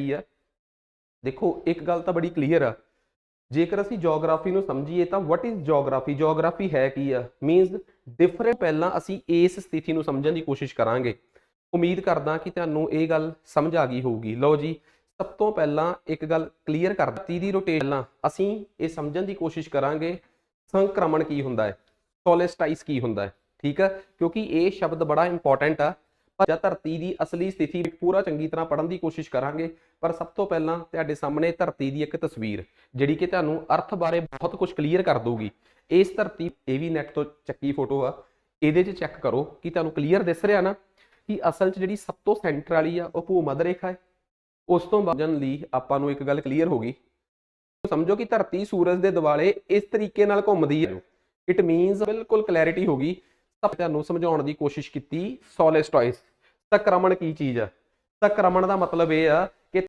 ਕੀ ਆ? ਦੇਖੋ, ਇੱਕ ਗੱਲ ਤਾਂ ਬੜੀ ਕਲੀਅਰ ਆ। ਜੇਕਰ ਅਸੀਂ ਜੀਓਗ੍ਰਾਫੀ ਨੂੰ ਸਮਝੀਏ ਤਾਂ ਵਾਟ ਇਜ਼ ਜੀਓਗ੍ਰਾਫੀ ਜੀਓਗ੍ਰਾਫੀ ਹੈ ਕੀ ਆ? ਮੀਨਸ ਡਿਫਰੈਂਟ ਪਹਿਲਾਂ ਅਸੀਂ ਇਸ ਸਥਿਤੀ ਨੂੰ ਸਮਝਣ ਦੀ ਕੋਸ਼ਿਸ਼ ਕਰਾਂਗੇ। ਉਮੀਦ ਕਰਦਾ ਕਿ ਤੁਹਾਨੂੰ ਇਹ ਗੱਲ ਸਮਝ ਆ ਗਈ ਹੋਊਗੀ। ਲਓ ਜੀ, ਸਭ ਤੋਂ ਪਹਿਲਾਂ ਇੱਕ ਗੱਲ ਕਲੀਅਰ ਕਰ ਦਿੱਤੀ ਦੀ ਰੋਟੇਸ਼ਨ ਅਸੀਂ ਇਹ ਸਮਝਣ ਦੀ ਕੋਸ਼ਿਸ਼ ਕਰਾਂਗੇ, ਸੰਕਰਮਣ ਕੀ ਹੁੰਦਾ ਹੈ? ਸੋਲਿਸਟਾਈਸ ਕੀ ਹੁੰਦਾ ਹੈ? ਠੀਕ ਹੈ ਕਿਉਂਕਿ ਇਹ ਸ਼ਬਦ ਬੜਾ ਇੰਪੋਰਟੈਂਟ ਆ। ਜਾਂ ਧਰਤੀ ਦੀ ਅਸਲੀ ਸਥਿਤੀ ਪੂਰਾ ਚੰਗੀ ਤਰ੍ਹਾਂ ਪੜਨ ਦੀ ਕੋਸ਼ਿਸ਼ ਕਰਾਂਗੇ, ਪਰ ਸਭ ਤੋਂ ਪਹਿਲਾਂ ਤੁਹਾਡੇ ਸਾਹਮਣੇ ਧਰਤੀ ਦੀ ਇੱਕ ਤਸਵੀਰ, ਜਿਹੜੀ ਕਿ ਤੁਹਾਨੂੰ ਅਰਥ ਬਾਰੇ ਬਹੁਤ ਕੁਝ ਕਲੀਅਰ ਕਰ ਦਊਗੀ। ਇਸ ਧਰਤੀ ਇਹ ਵੀ ਨੈਟ ਤੋਂ ਚੱਕੀ ਫੋਟੋ ਆ, ਇਹਦੇ 'ਚ ਚੈੱਕ ਕਰੋ ਕਿ ਤੁਹਾਨੂੰ ਕਲੀਅਰ ਦਿਸ ਰਿਹਾ ਨਾ ਕਿ ਅਸਲ 'ਚ ਜਿਹੜੀ ਸਭ ਤੋਂ ਸੈਂਟਰ ਵਾਲੀ ਆ, ਉਹ ਭੂਮੱਧ ਰੇਖਾ ਹੈ। ਉਸ ਤੋਂ ਬਾਅਦ ਲਈ ਆਪਾਂ ਨੂੰ ਇੱਕ ਗੱਲ ਕਲੀਅਰ ਹੋ ਗਈ। ਸਮਝੋ ਕਿ ਧਰਤੀ ਸੂਰਜ ਦੇ ਦੁਆਲੇ ਇਸ ਤਰੀਕੇ ਨਾਲ ਘੁੰਮਦੀ ਹੈ। ਇਟ ਮੀਨਸ ਬਿਲਕੁਲ ਕਲੈਰਿਟੀ ਹੋ ਗਈ। ਤੁਹਾਨੂੰ ਸਮਝਾਉਣ ਦੀ ਕੋਸ਼ਿਸ਼ ਕੀਤੀ ਸੋਲਿਸਟੋਇਸ ਸੰਕਰਮਣ ਕੀ ਚੀਜ਼ ਆ? ਸੰਕਰਮਣ ਦਾ ਮਤਲਬ ਇਹ ਆ